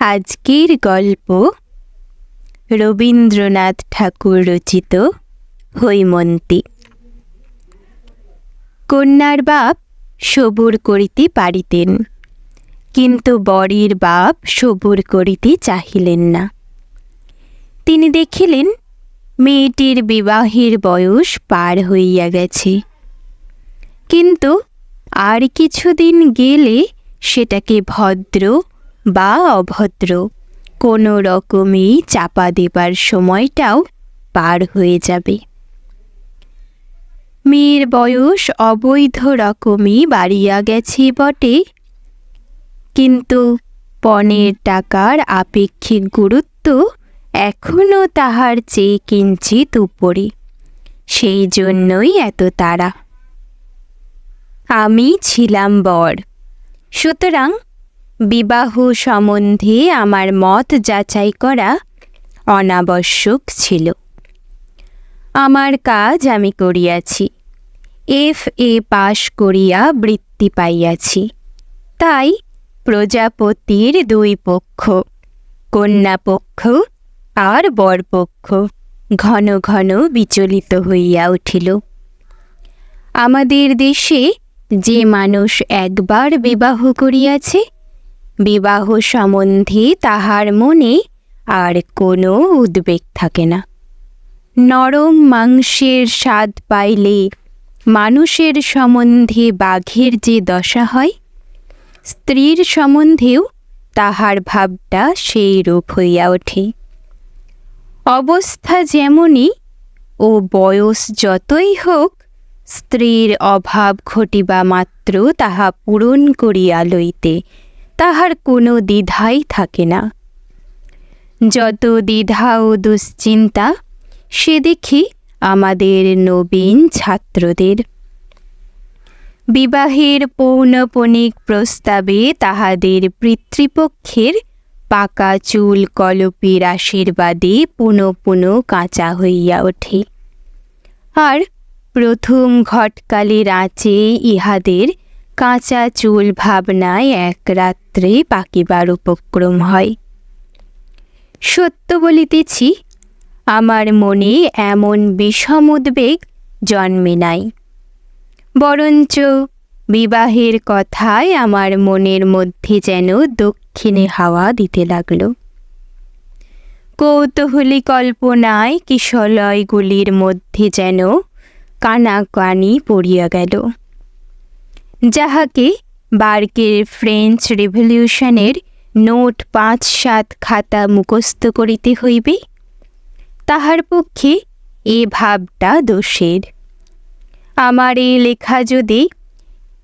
আজকের গল্প রবীন্দ্রনাথ ঠাকুর রচিত হৈমন্তী। কন্যার বাপ সবুর করিতে পারিতেন, কিন্তু বরের বাপ সবুর করিতে চাহিলেন না। তিনি দেখিলেন, মেয়েটির বিবাহের বয়স পার হইয়া গেছে। কিন্তু আর কিছুদিন গেলে সেটাকে ভদ্র বা অভদ্র। কোনো রকমেই চাপা দেবার সময়টাও পার হয়ে যাবে। মেয়ের বয়স অবৈধ রকমই বাড়িয়া গেছে বটে। কিন্তু পণের টাকার আপেক্ষিক গুরুত্ব এখনও তাহার চেয়ে কিঞ্চিত উপরে। সেই জন্যই এত তাড়া। আমি ছিলাম বর। সুতরাং বিবাহ সম্বন্ধে আমার মত যাচাই করা অনাবশ্যক ছিল। আমার কাজ আমি করিয়াছি। এফ এ পাশ করিয়া বৃত্তি পাইয়াছি। তাই প্রজাপতির দুই পক্ষ কন্যা পক্ষ আর বরপক্ষ ঘন ঘন বিচলিত হইয়া উঠিল। আমাদের দেশে যে মানুষ একবার বিবাহ করিয়াছে বিবাহ সম্বন্ধে তাহার মনে আর কোনো উদ্বেগ থাকে না। নরম মাংসের স্বাদ পাইলে মানুষের সম্বন্ধে বাঘের যে দশা হয়, স্ত্রীর সম্বন্ধেও তাহার ভাবটা সেই রূপ হইয়া ওঠে। অবস্থা যেমনই ও বয়স যতই হোক, স্ত্রীর অভাব ঘটিবা মাত্র তাহা পূরণ করিয়া লইতে তাহার কোনো দ্বিধাই থাকে না। যত দ্বিধা ও দুশ্চিন্তা, সে দেখি আমাদের নবীন ছাত্রদের। বিবাহের পৌনপণিক প্রস্তাবে তাহাদের পিতৃপক্ষের পাকা চুল কলপির আশীর্বাদে পুনঃ পুনঃ কাঁচা হইয়া ওঠে। আর প্রথম ঘটকালের আঁচে ইহাদের কাঁচা চুল ভাবনায় এক রাত্রে পাকিবার উপক্রম হয়। সত্য বলিতেছি, আমার মনে এমন বিষম উদ্বেগ জন্মে নাই। বরঞ্চ বিবাহের কথায় আমার মনের মধ্যে যেন দক্ষিণে হাওয়া দিতে লাগল। কৌতূহলী কল্পনায় কিশলয়গুলির মধ্যে যেন কানাকানি পড়িয়া গেল। যাহাকে বার্কের ফ্রেঞ্চ রেভলিউশনের নোট পাঁচ সাত খাতা মুখস্থ করিতে হইবে, তাহার পক্ষে এ ভাবটা দোষের। আমার এই লেখা যদি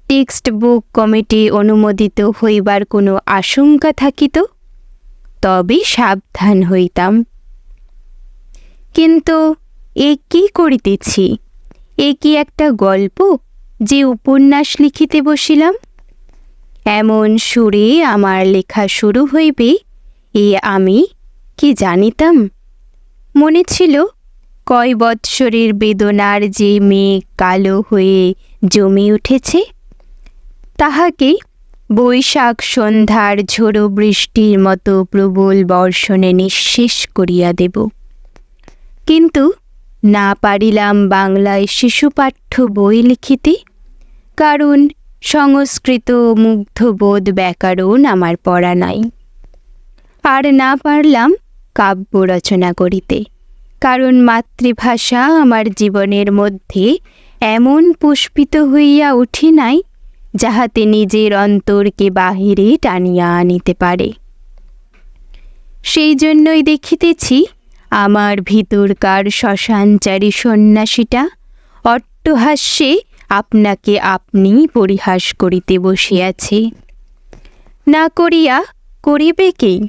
টেক্সট বুক কমিটি অনুমোদিত হইবার কোনো আশঙ্কা থাকিত, তবে সাবধান হইতাম। কিন্তু এ কি করিতেছি? এ কি একটা গল্প? যে উপন্যাস লিখিতে বসিলাম, এমন সুরে আমার লেখা শুরু হইবে, এ আমি কি জানিতাম? মনে ছিল, কয় বৎসরের বেদনার যে মেয়ে কালো হয়ে জমে উঠেছে, তাহাকে বৈশাখ সন্ধ্যার ঝোড়ো বৃষ্টির মতো প্রবল বর্ষণে নিঃশেষ করিয়া দেব। কিন্তু না পারিলাম বাংলায় শিশুপাঠ্য বই লিখিতে, কারণ সংস্কৃত মুগ্ধবোধ ব্যাকরণ আমার পড়া নাই। আর না পারলাম কাব্য রচনা করিতে, কারণ মাতৃভাষা আমার জীবনের মধ্যে এমন পুষ্পিত হইয়া উঠি নাই, যাহাতে নিজের অন্তরকে বাহিরে টানিয়া আনিতে পারে। সেই জন্যই দেখিতেছি আমার ভিতরকার শ্মশানচারী সন্ন্যাসীটা? অট্টহাস্যে আপনাকে আপনি পরিহাস করিতে বসিয়াছে। না করিয়া করিবে কি?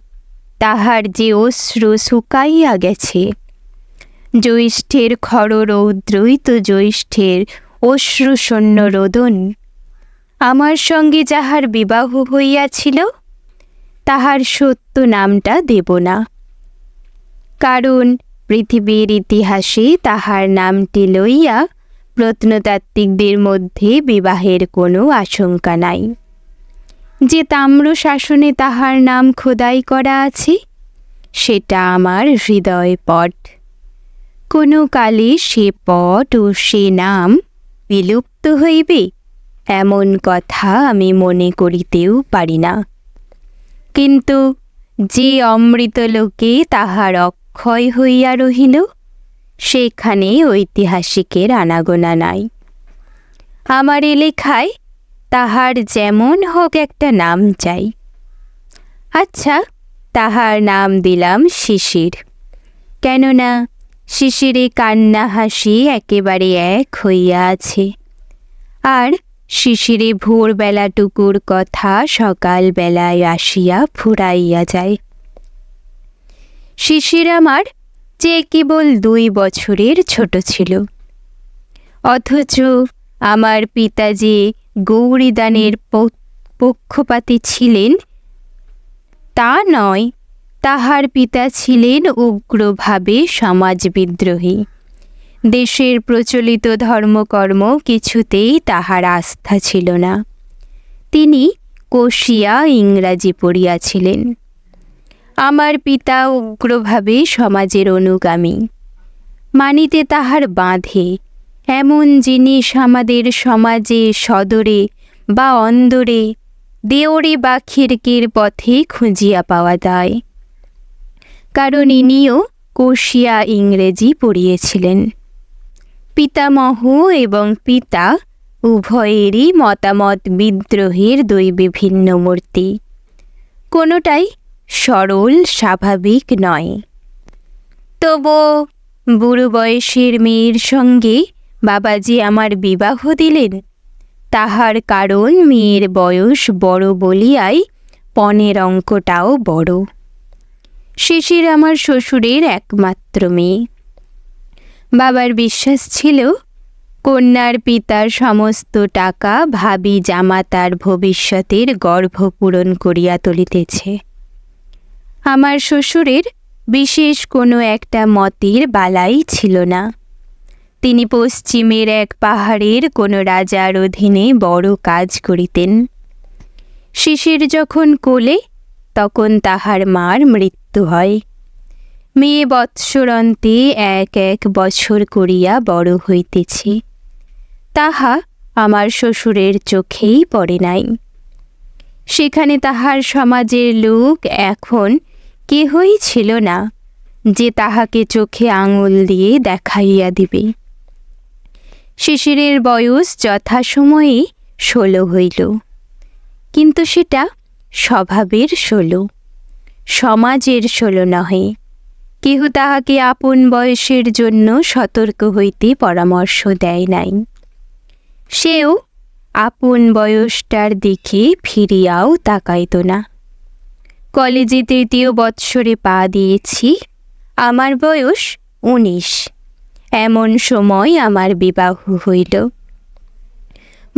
তাহার যে অশ্রু শুকাইয়া গেছে। জ্যৈষ্ঠের খর রৌদ্রই তো জ্যৈষ্ঠের অশ্রুশূন্য রোদন। আমার সঙ্গে যাহার বিবাহ হইয়াছিল, তাহার সত্য নামটা দেব না। কারণ পৃথিবীর ইতিহাসে তাহার নামটি লইয়া প্রত্নতাত্ত্বিকদের মধ্যে বিবাহের কোনো আশঙ্কা নাই। যে তাম্র শাসনে তাহার নাম খোদাই করা আছে, সেটা আমার হৃদয় পট। কোনো কালে সে পট ও সে নাম বিলুপ্ত হইবে, এমন কথা আমি মনে করিতেও পারি না। কিন্তু যে অমৃত লোকে তাহার অক্ষয় হইয়া রহিল সেখানে ঐতিহাসিকের আনাগোনা নাই। আমার লেখায় তাহার যেমন হোক একটা নাম চাই। আচ্ছা তাহার নাম দিলাম শিশির। কেননা শিশিরে কান্না হাসি একেবারে এক হইয়া আছে। আর শিশিরে ভোরবেলাটুকুর কথা সকালবেলায় আসিয়া ফুরাইয়া যায়। শিশির আমার যে কেবল দুই বছরের ছোট ছিল। অথচ আমার পিতা যে গৌরীদানের পক্ষপাতী ছিলেন, তা নয়, তাহার পিতা ছিলেন উগ্রভাবে সমাজ বিদ্রোহী দেশের প্রচলিত ধর্মকর্ম কিছুতেই তাহার আস্থা ছিল না। তিনি কোশিয়া ইংরাজি পড়িয়াছিলেন। আমার পিতা উগ্রভাবে সমাজের অনুগামী। মানিতে তাহার বাঁধে। এমন জিনিস আমাদের সমাজে, সদরে বা অন্দরে দেওরে বা খিড়কির পথে খুঁজিয়া পাওয়া যায়। কারণ ইনিও কোশিয়া ইংরেজি পড়িয়েছিলেন। পিতামহ এবং পিতা উভয়েরই মতামত বিদ্রোহের দুই বিভিন্ন মূর্তি। কোনোটাই সরল, স্বাভাবিক নয়। তবু বুড়ো বয়সের মেয়ের সঙ্গে বাবাজি আমার বিবাহ দিলেন। তাহার কারণ মেয়ের বয়স বড় বলিয়াই পনেরো অঙ্কটাও বড়। শিশির আমার শ্বশুরের একমাত্র মেয়ে। বাবার বিশ্বাস ছিল, কন্যার পিতার সমস্ত টাকা ভাবি জামাতার ভবিষ্যতের গর্ভ পূরণ করিয়া তুলিতেছে। আমার শ্বশুরের বিশেষ কোনো একটা মতের বালাই ছিল না। তিনি পশ্চিমের এক পাহাড়ের কোনো রাজার অধীনে বড় কাজ করিতেন। শিশির যখন কোলে, তখন তাহার মার মৃত্যু হয়। মেয়ে বৎসরন্তে এক এক বছর করিয়া বড় হইতেছে। তাহা আমার শ্বশুরের চোখেই পড়ে নাই। সেখানে তাহার সমাজের লোক এখন কেহই ছিল না, যে তাহাকে চোখে আঙুল দিয়ে দেখাইয়া দিবে। শিশিরের বয়স যথাসময়ে ষোলো হইল, কিন্তু সেটা স্বভাবের ষোলো, সমাজের ষোলো নহে। কেহ তাহাকে আপন বয়সের জন্য সতর্ক হইতে পরামর্শ দেয় নাই। সেও আপন বয়সটার দিকে ফিরিয়াও তাকাইত না। কলেজে তৃতীয় বৎসরে পা দিয়েছি। আমার বয়স উনিশ। এমন সময় আমার বিবাহ হইল।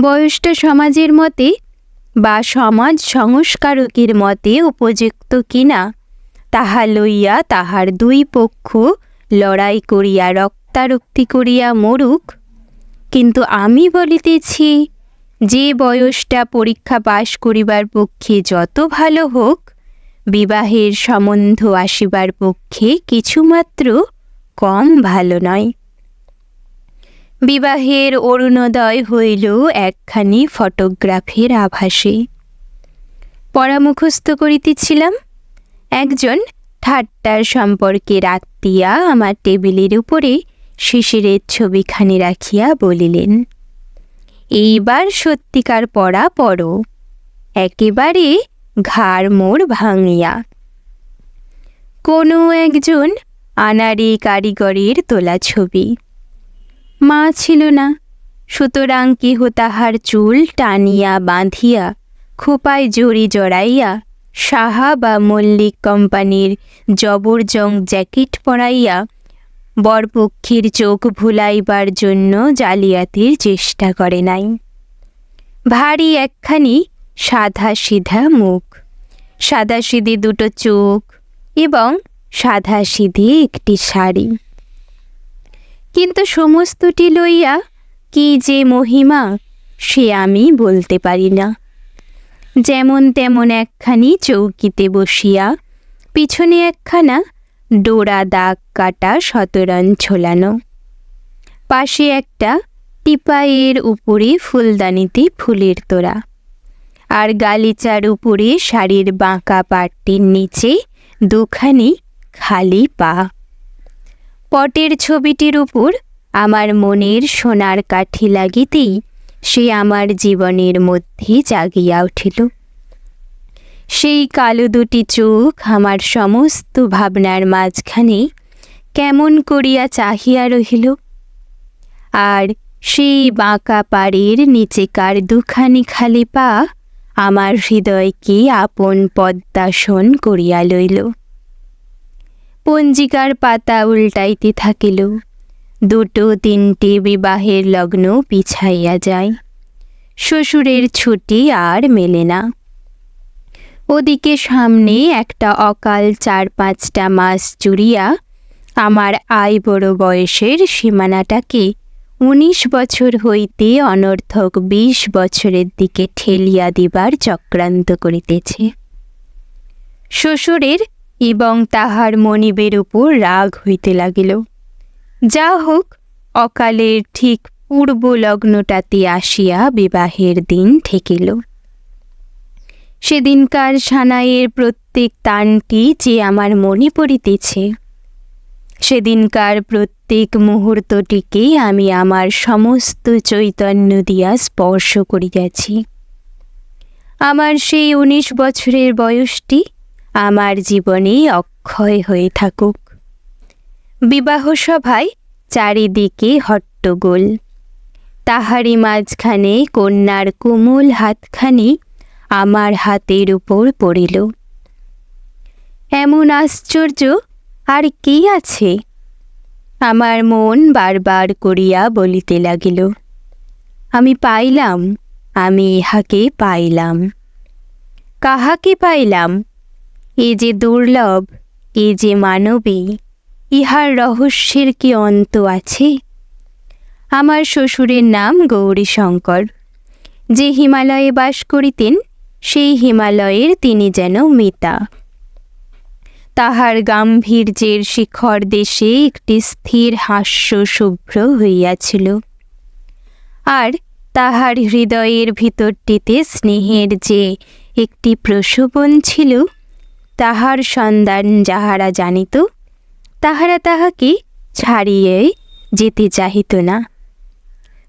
বয়সটা সমাজের মতে বা সমাজ সংস্কারকের মতে উপযুক্ত কিনা, তাহা লইয়া তাহার দুই পক্ষ লড়াই করিয়া, রক্তারক্তি করিয়া মরুক। কিন্তু আমি বলিতেছি, যে বয়সটা পরীক্ষা পাশ করিবার পক্ষে যত ভালো হোক বিবাহের সম্বন্ধ আসিবার পক্ষে কিছুমাত্র কম ভালো নয়। বিবাহের অরুণোদয় হইল একখানি ফটোগ্রাফের আভাসে। পরামুখস্থ করিতেছিলাম, একজন ঠাট্টার সম্পর্কে রাত্তিয়া আমার টেবিলের উপরে শিশিরের ছবিখানি রাখিয়া বলিলেন, এইবার সত্যিকার পড়া পড়ো একেবারে ঘাড় মোড় ভাঙিয়া। কোনো একজন আনারি কারিগরের তোলা ছবি। মা ছিল না, সুতরাং কেহ তাহার চুল টানিয়া বাঁধিয়া, খোপায় জড়ি জড়াইয়া, সাহা বা মল্লিক কোম্পানির জবরজং জ্যাকেট পরাইয়া, বরপক্ষীর চোখ ভুলাইবার জন্য জালিয়াতির চেষ্টা করে নাই। ভারী একখানি সাদা সিধা মুখ। সাদা সিধে দুটো চোখ এবং সাদা সিধে একটি শাড়ি। কিন্তু সমস্তটি লইয়া কি যে মহিমা, সে আমি বলতে পারি না। যেমন তেমন একখানি চৌকিতে বসিয়া, পিছনে একখানা ডোরা দাগ কাটা শতরান ঝোলানো। পাশে একটা টিপাইয়ের উপরে ফুলদানিতে ফুলের তোড়া। আর গালিচার উপরে শাড়ির বাঁকা পাটটির নিচে দুখানি খালি পা। পটের ছবিটির উপর আমার মনের সোনার কাঠি লাগিতেই সে আমার জীবনের মধ্যে জাগিয়া উঠিল। সেই কালো দুটি চোখ আমার সমস্ত ভাবনার মাঝখানে কেমন করিয়া চাহিয়া রহিল। আর সেই বাঁকা পাড়ের নিচেকার দুখানি খালি পা আমার হৃদয়কে আপন পদ্মাসন করিয়া লইল? পঞ্জিকার পাতা উল্টাইতে থাকিল। দুটো তিনটে বিবাহের লগ্ন পিছাইয়া যায়। শ্বশুরের ছুটি আর মেলে না। ওদিকে সামনে একটা অকাল চার পাঁচটা মাস জুড়িয়া আমার আয় বড় বয়সের সীমানাটাকে উনিশ বছর হইতে অনর্থক বিশ বছরের দিকে ঠেলিয়া দিবার চক্রান্ত করিতেছে। শ্বশুরের এবং তাহার মনিবের উপর রাগ হইতে লাগিল। যা হোক, অকালের ঠিক পূর্ব লগ্নটাতে আসিয়া বিবাহের দিন ঠেকিল। সেদিনকার সানাইয়ের প্রত্যেক তানটি যে আমার মনে পড়িতেছে, সেদিনকার প্রত্যেক মুহূর্তটিকে আমি আমার সমস্ত চৈতন্য দিয়া স্পর্শ করিয়াছি। আমার সেই উনিশ বছরের বয়সটি আমার জীবনে অক্ষয় হয়ে থাকুক। বিবাহ সভায় চারিদিকে হট্টগোল। তাহারি মাঝখানে কন্যার কোমল হাতখানি আমার হাতের উপর পড়িল। এমন আশ্চর্য আর কি আছে? আমার মন বারবার করিয়া বলিতে লাগিল, আমি পাইলাম, আমি ইহাকে পাইলাম। কাহাকে পাইলাম? এ যে দুর্লভ, এ যে মানবী, ইহার রহস্যের কি অন্ত আছে? আমার শ্বশুরের নাম গৌরীশঙ্কর। যে হিমালয়ে বাস করিতেন, সেই হিমালয়ের তিনি যেন মিতা। তাহার গাম্ভীর্যের শিখর দেশে একটি স্থির হাস্য শুভ্র হইয়াছিল। আর তাহার হৃদয়ের ভিতরটিতে স্নেহের যে একটি প্রসবন ছিল, তাহার সন্ধান যাহারা জানিত, তাহারা তাহাকে ছাড়িয়ে যেতে চাহিত না।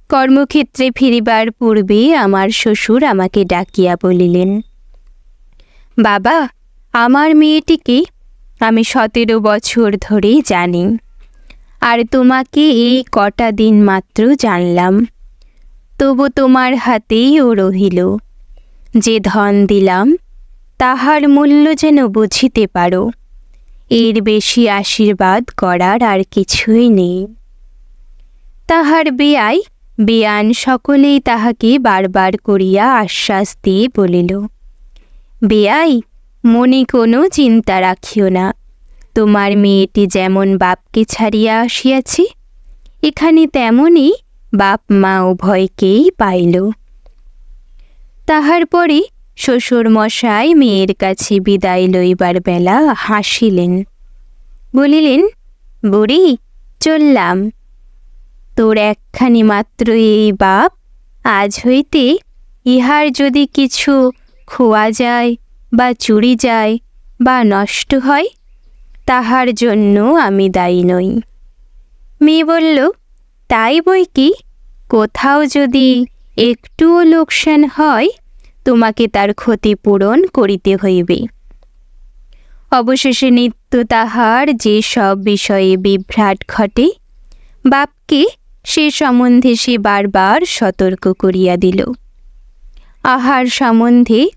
কর্মক্ষেত্রে ফিরিবার পূর্বে আমার শ্বশুর আমাকে ডাকিয়া বলিলেন, বাবা, আমার মেয়েটিকে আমি সতেরো বছর ধরে জানি। আর তোমাকে এই কটা দিন মাত্র জানলাম। তবু তোমার হাতেই ও রহিল। যে ধন দিলাম, তাহার মূল্য যেন বুঝিতে পারো। এর বেশি আশীর্বাদ করার আর কিছুই নেই। তাহার বেয়াই, বেয়ান সকলেই তাহাকে বারবার করিয়া আশ্বাস দিয়ে বলিল, বেয়াই মনে কোনো চিন্তা রাখিও না। তোমার মেয়েটি যেমন বাপকে ছাড়িয়া আসিয়াছে, এখানে তেমনই বাপ মা উভয়কেই পাইল। তাহার পরে শ্বশুর মশাই মেয়ের কাছে বিদায় লইবার বেলা হাসিলেন। বলিলেন, বুড়ি, চললাম। তোর একখানি মাত্র এই বাপ, আজ হইতে ইহার যদি কিছু খোয়া যায় বা চুরি যায় বা নষ্ট হয়, তাহার জন্য আমি দায়ী নই। মেয়ে বলল, তাই বই কি? কোথাও যদি একটুও লোকসান হয়, তোমাকে তার ক্ষতিপূরণ করিতে হইবে। অবশেষে নিত্য তাহার যে সব বিষয়ে বিভ্রাট ঘটে, বাপকে সে সম্বন্ধে সে বারবার সতর্ক করিয়া দিল। আহার সম্বন্ধে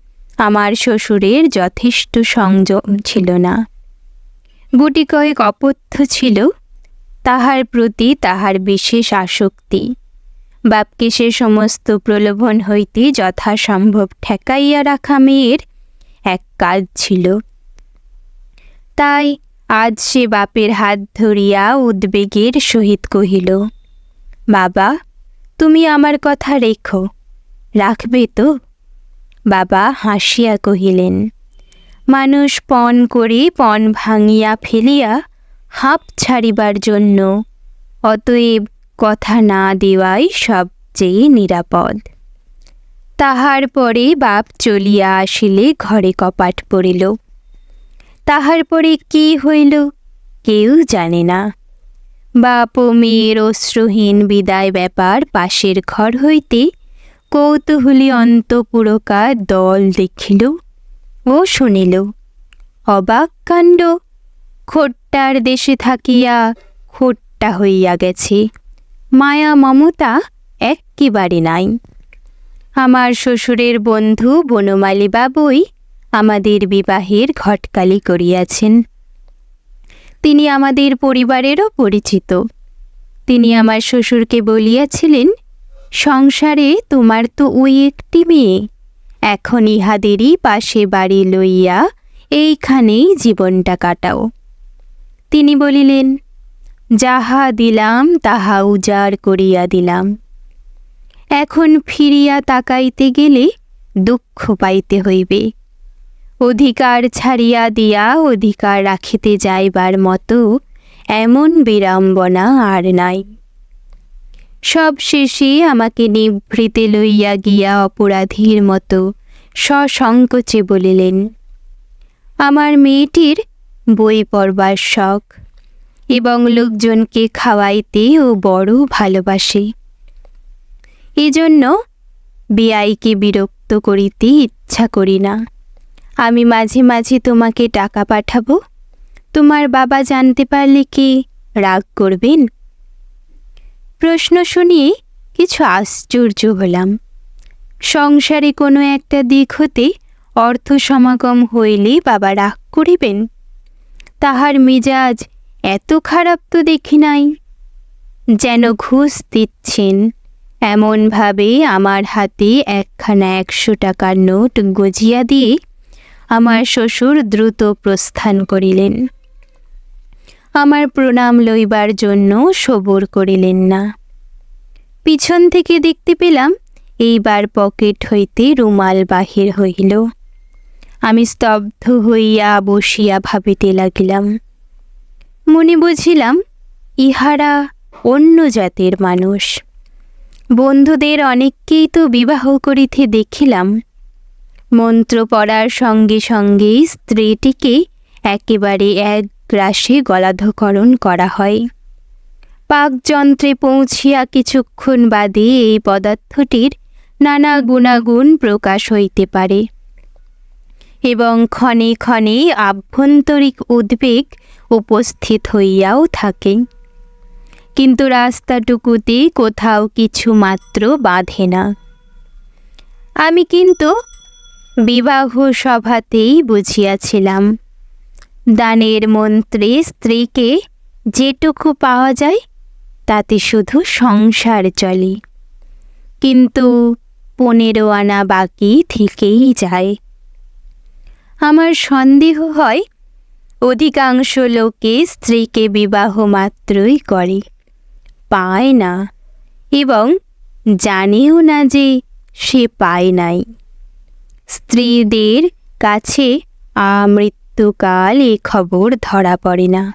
আমার শ্বশুরের যথেষ্ট সংযম ছিল না। গুটি কয়েক অপথ্য ছিল, তাহার প্রতি তাহার বিশেষ আসক্তি। বাপকে সে সমস্ত প্রলোভন হইতে যথাসম্ভব ঠেকাইয়া রাখা মেয়ের এক কাজ ছিল। তাই আজ সে বাপের হাত ধরিয়া উদ্বেগের সহিত কহিল, বাবা, তুমি আমার কথা রেখো, রাখবে তো? বাবা হাসিয়া কহিলেন, মানুষ পণ করে, পণ ভাঙিয়া ফেলিয়া হাঁপ ছাড়িবার জন্য। অতএব কথা না দেওয়াই সবচেয়ে নিরাপদ। তাহার পরে বাপ চলিয়া আসিলে ঘরে কপাট পড়িল। তাহার পরে কি হইল কেউ জানে না। বাপ ও মেয়ের অশ্রুহীন বিদায় ব্যাপার পাশের ঘর হইতে কৌতূহলী অন্তপুরকার দল দেখিল ও শুনিল, অবাক কাণ্ড। খোট্টার দেশে থাকিয়া খোট্টা হইয়া গেছে। মায়া মমতা এক্কেবারে নাই। আমার শ্বশুরের বন্ধু বনমালী বাবুই আমাদের বিবাহের ঘটকালি করিয়াছেন। তিনি আমাদের পরিবারেরও পরিচিত। তিনি আমার শ্বশুরকে বলিয়াছিলেন সংসারে তোমার তো ওই একটি মেয়ে। এখন ইহাদেরই পাশে বাড়ি লইয়া এইখানেই জীবনটা কাটাও। তিনি বলিলেন, যাহা দিলাম, তাহা উজাড় করিয়া দিলাম। এখন ফিরিয়া তাকাইতে গেলে দুঃখ পাইতে হইবে। অধিকার ছাড়িয়া দিয়া অধিকার রাখিতে যাইবার মতো এমন বিড়ম্বনা আর নাই। সব শেষে আমাকে নিভৃতে লইয়া গিয়া অপরাধীর মতো সসংকোচে বলিলেন, আমার মেয়েটির বই পড়বার শখ এবং লোকজনকে খাওয়াইতে ও বড় ভালোবাসে। এজন্য বিআইকে বিরক্ত করিতে ইচ্ছা করি না। আমি মাঝে মাঝে তোমাকে টাকা পাঠাবো। তোমার বাবা জানতে পারলে কি রাগ করবেন? প্রশ্ন শুনিয়ে কিছু আশ্চর্য হলাম। সংসারে কোনো একটা দিক হতে অর্থ সমাগম হইলে বাবা রাগ করিবেন। তাহার মেজাজ এত খারাপ তো দেখি নাই। যেন ঘুষ দিচ্ছেন। এমনভাবে আমার হাতে একখানা একশো টাকার নোট গজিয়া দিয়ে আমার শ্বশুর দ্রুত প্রস্থান করিলেন। আমার প্রণাম লইবার জন্য সবর করিলেন না। পিছন থেকে দেখতে পেলাম, এইবার পকেট হইতে রুমাল বাহির হইল। আমি স্তব্ধ হইয়া বসিয়া ভাবিতে লাগিলাম। মনে বুঝিলাম, ইহারা অন্য জাতের মানুষ। বন্ধুদের অনেককেই তো বিবাহ করিতে দেখিলাম। মন্ত্র পড়ার সঙ্গে সঙ্গেই স্ত্রীটিকে একেবারে এক গ্রাসে গলাধকরণ করা হয়। পাকযন্ত্রে পৌঁছিয়া কিছুক্ষণ বাদে এই পদার্থটির নানা গুণাগুণ প্রকাশ হইতে পারে এবং ক্ষণে ক্ষণে আভ্যন্তরিক উদ্বেগ উপস্থিত হইয়াও থাকে। কিন্তু রাস্তাটুকুতে কোথাও কিছু মাত্র বাঁধে না। আমি কিন্তু বিবাহ সভাতেই বুঝিয়াছিলাম দানের মন্ত্রে স্ত্রীকে যেটুকু পাওয়া যায়, তাতে শুধু সংসার চলে। কিন্তু পনেরো আনা বাকি থেকেই যায়। আমার সন্দেহ হয়, অধিকাংশ লোকে স্ত্রীকে বিবাহ মাত্রই করে, পায় না এবং জানেও না যে সে পায় নাই। স্ত্রীদের কাছে আমৃত্যুকাল এ খবর ধরা পড়ে না।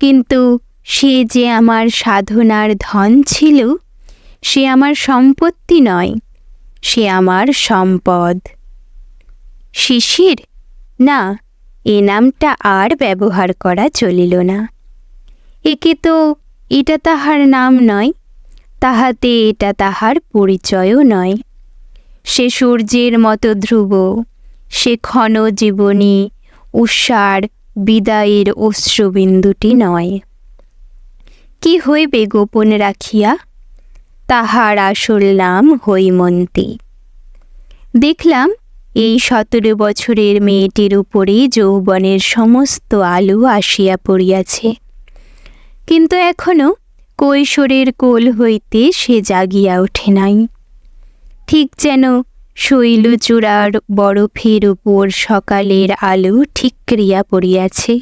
কিন্তু সে যে আমার সাধনার ধন ছিল, সে আমার সম্পত্তি নয়, সে আমার সম্পদ। শিশির, না, এ নামটা আর ব্যবহার করা চলিল না। একে তো এটা তাহার নাম নয়, তাহাতে এটা তাহার পরিচয়ও নয়। সে সূর্যের মতো ধ্রুব, সে ক্ষণ জীবনী উষার বিদায়ের অশ্রুবিন্দুটি নয়। কি হইবে গোপন রাখিয়া? তাহার আসল নাম হৈমন্তী। দেখলাম এই সতেরো বছরের মেয়েটির উপরে যৌবনের সমস্ত আলো আসিয়া পড়িয়াছে। কিন্তু এখনও কৈশোরের কোল হইতে সে জাগিয়া ওঠে নাই। ঠিক যেন শৈলচূড়ার বরফের উপর সকালের আলো ঠিকরিয়া পড়িয়াছে।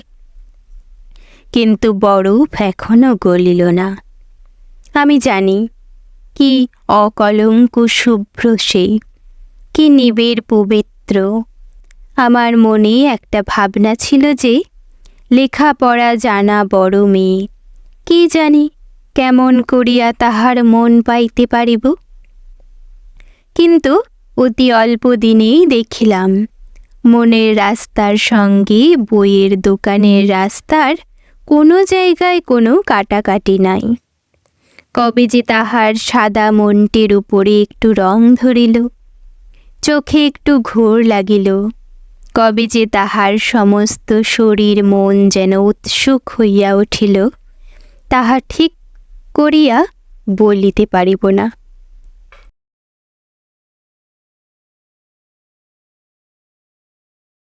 কিন্তু বরফ এখনও গলিল না। আমি জানি, কি অকলঙ্ক শুভ্র সে, কি নিবের পবিত্র। আমার মনে একটা ভাবনা ছিল যে, লেখাপড়া জানা বড় মেয়ে, কি জানি কেমন করিয়া তাহার মন পাইতে পারিব। কিন্তু অতি অল্প দিনেই দেখিলাম। মনের রাস্তার সঙ্গে বইয়ের দোকানের রাস্তার কোনো জায়গায় কোনো কাটাকাটি নাই। কবে যে তাহার সাদা মনটির উপরে একটু রং ধরিল, চোখে একটু ঘোর লাগিল, কবে যে তাহার সমস্ত শরীর মন যেন উৎসুক হইয়া উঠিল, তাহা ঠিক করিয়া বলিতে পারিব না।